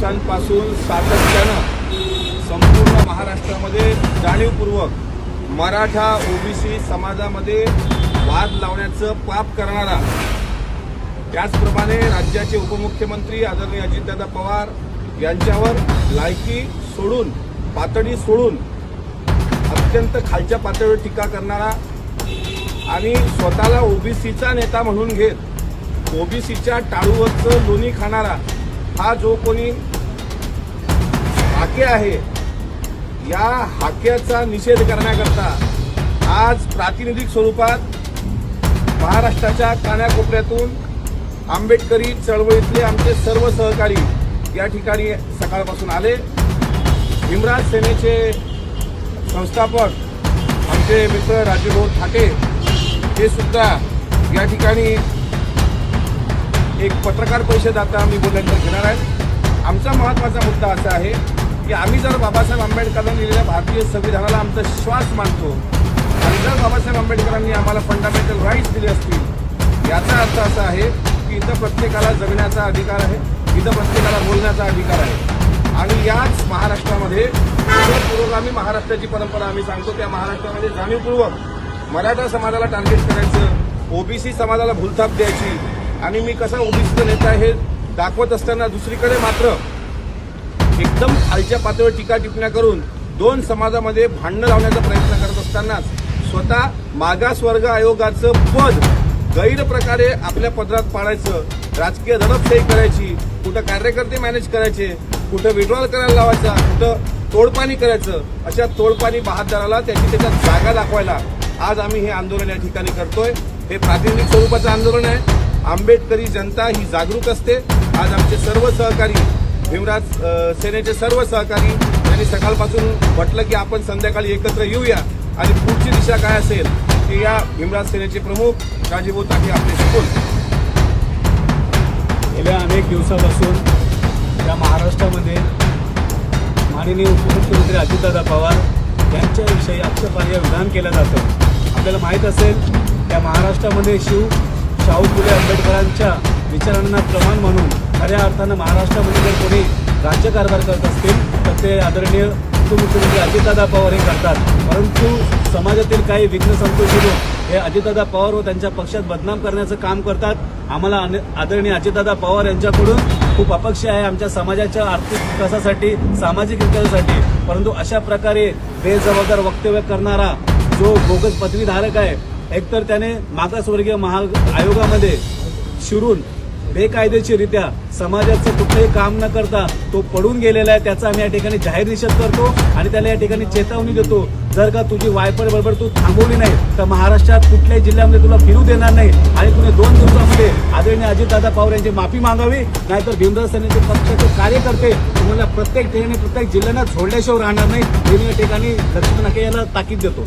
दिवसांपासून सातत्यानं संपूर्ण महाराष्ट्रामध्ये जाणीवपूर्वक मराठा ओबीसी समाजामध्ये वाद लावण्याचं पाप करणारा त्याचप्रमाणे राज्याचे उपमुख्यमंत्री आदरणीय अजितदादा पवार यांच्यावर लायकी सोडून पातळी सोडून अत्यंत खालच्या पातळीवर टीका करणारा आणि स्वतःला ओबीसीचा नेता म्हणून घेत ओबीसीच्या टाळूवरचं लोणी खाणारा हा जो कोणी हाके आहे या हाक्याचा निषेध करण्याकरता आज प्रातिनिधिक स्वरूपात महाराष्ट्राच्या कानाकोपऱ्यातून आंबेडकरी चळवळीतले आमचे सर्व सहकारी या ठिकाणी सकाळपासून आले. भीमराज सेनेचे संस्थापक आमचे मित्र राजूभाऊ ठाके हे सुद्धा या ठिकाणी एक पत्रकार परिषद आता आम्ही बोलल्यानंतर घेणार आहे. आमचा महत्त्वाचा मुद्दा असा आहे की आम्ही जर बाबासाहेब आंबेडकरांनी लिहिलेल्या भारतीय संविधानाला आमचा श्वास मानतो आणि जर बाबासाहेब आंबेडकरांनी आम्हाला फंडामेंटल राईट्स दिले असतील याचा अर्थ असा आहे की इथं प्रत्येकाला जगण्याचा अधिकार आहे इथं प्रत्येकाला बोलण्याचा अधिकार आहे. आणि याच महाराष्ट्रामध्ये पूर्वगामी महाराष्ट्राची परंपरा आम्ही सांगतो त्या महाराष्ट्रामध्ये जाणीवपूर्वक मराठा समाजाला टार्गेट करायचं ओबीसी समाजाला भूलथाप द्यायची आणि मी कसा ओबीसीचा नेता आहे हे दाखवत असताना दुसरीकडे मात्र एकदम खालच्या पातळीवर टीका टिप्पण्या करून दोन समाजामध्ये भांडणं लावण्याचा प्रयत्न करत असतानाच स्वतः मागासवर्ग आयोगाचं पद गैरप्रकारे आपल्या पदरात पाडायचं राजकीय दडपशाही करायची कुठं कार्यकर्ते मॅनेज करायचे कुठं विड्रॉल करायला लावायचा कुठं तोडपाणी करायचं अशा तोडपाणी बहादराला त्याची त्याच्यात जागा दाखवायला आज आम्ही हे आंदोलन या ठिकाणी करतोय. हे प्रातिनिधिक स्वरूपाचं आंदोलन आहे. आंबेडकरी जनता ही जागरूक असते. आज आमचे सर्व सहकारी भीमराज सेनेचे सर्व सहकारी यांनी सकाळपासून म्हटलं की आपण संध्याकाळी एकत्र येऊया. आणि पुढची दिशा काय असेल ते या भीमराज सेनेचे प्रमुख राजीभाऊ ताके आपले शिकून. गेल्या अनेक दिवसापासून या महाराष्ट्रामध्ये माननीय उपमुख्यमंत्री अजितदादा पवार यांच्याविषयी आक्षेपार्ह विधान केलं जातं. आपल्याला माहीत असेल त्या महाराष्ट्रामध्ये शिव शाहू फुले आंबेडकरांच्या विचारांना प्रमाण म्हणून खऱ्या अर्थानं महाराष्ट्रामध्ये जर कोणी राज्यकारभार करत असतील तर ते आदरणीय उपमुख्यमंत्री अजितदादा पवार हे करतात. परंतु समाजातील काही विघ्न संतोषी लोक हे अजितदादा पवार व त्यांच्या पक्षात बदनाम करण्याचं काम करतात. आम्हाला आदरणीय अजितदादा पवार यांच्याकडून खूप अपेक्षा आहे आमच्या समाजाच्या आर्थिक विकासासाठी सामाजिक विकासासाठी. परंतु अशा प्रकारे बेजबाबदार वक्तव्य करणारा जो बोगस पदवीधारक आहे एकतर त्याने मागासवर्गीय महा आयोगामध्ये शिरून बेकायदेशीररित्या समाजाचं कुठलंही काम न करता तो पडून गेलेला आहे त्याचा आम्ही या ठिकाणी जाहीर निषेध करतो आणि त्याला या ठिकाणी चेतावणी देतो. जर का तुझी वायपड बरोबर तू थांबवली नाही तर महाराष्ट्रात कुठल्याही जिल्ह्यामध्ये तुला फिरू देणार नाही आणि तुम्ही दोन दिवसामध्ये आदरणीय अजितदादा पवार यांची माफी मागावी नाहीतर भीमराव सेनेचे पक्षाचे कार्यकर्ते तुम्हाला प्रत्येक ठिकाणी प्रत्येक जिल्ह्यांना झोडल्याशिवाय राहणार नाही हे मी या ठिकाणी लक्ष्मण नाके याला ताकीद देतो.